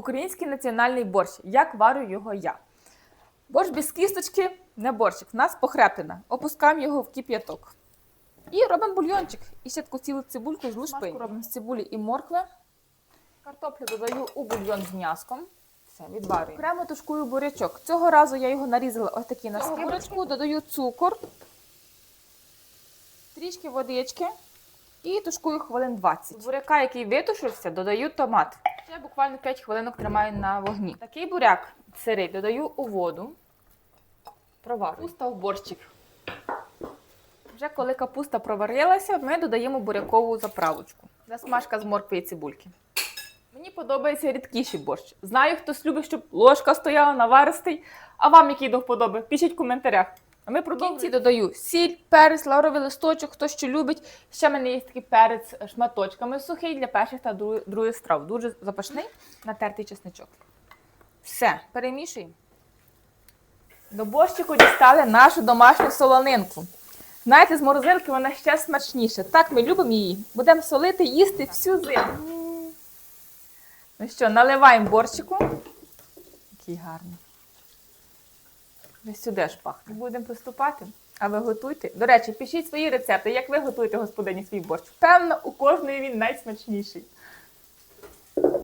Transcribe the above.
Український національний борщ. Як варю його я? Борщ без кісточки не борщик. В нас похреплена. Опускаємо його в кип'яток. І робимо бульйончик. І ще таку цілу цибульку з лушпи. Робимо з цибулі і моркви. Картоплю додаю у бульйон з м'яском. Все, відварюю. Окремо тушкую бурячок. Цього разу я його нарізала ось такі на скибочку. Додаю цукор, трішки водички і тушкую хвилин 20. З буряка, який витушився, додаю томат. Ще буквально 5 хвилинок тримаю на вогні. Такий буряк сирий додаю у воду. Проварю. Капуста в борщик. Вже коли капуста проварилася, ми додаємо бурякову заправочку. Засмажка з моркви і цибульки. Мені подобається рідкіший борщ. Знаю, хтось любить, щоб ложка стояла наваристий. А вам який до вподоби? Пишіть в коментарях. А ми. В кінці додаю сіль, перець, лавровий листочок, хто що любить. Ще в мене є такий перець шматочками сухий для перших та дру- других страв. Дуже запашний, натертий чесничок. Все, перемішуємо. До борщику дістали нашу домашню солонинку. Знаєте, з морозилки вона ще смачніша. Так, ми любимо її. Будемо солити, їсти всю зиму. Ну що, наливаємо борщику. Який гарний. Десь сюди ж пахне. Будемо приступати. А ви готуйте. До речі, пишіть свої рецепти, як ви готуєте господині свій борщ. Певно, у кожної він найсмачніший.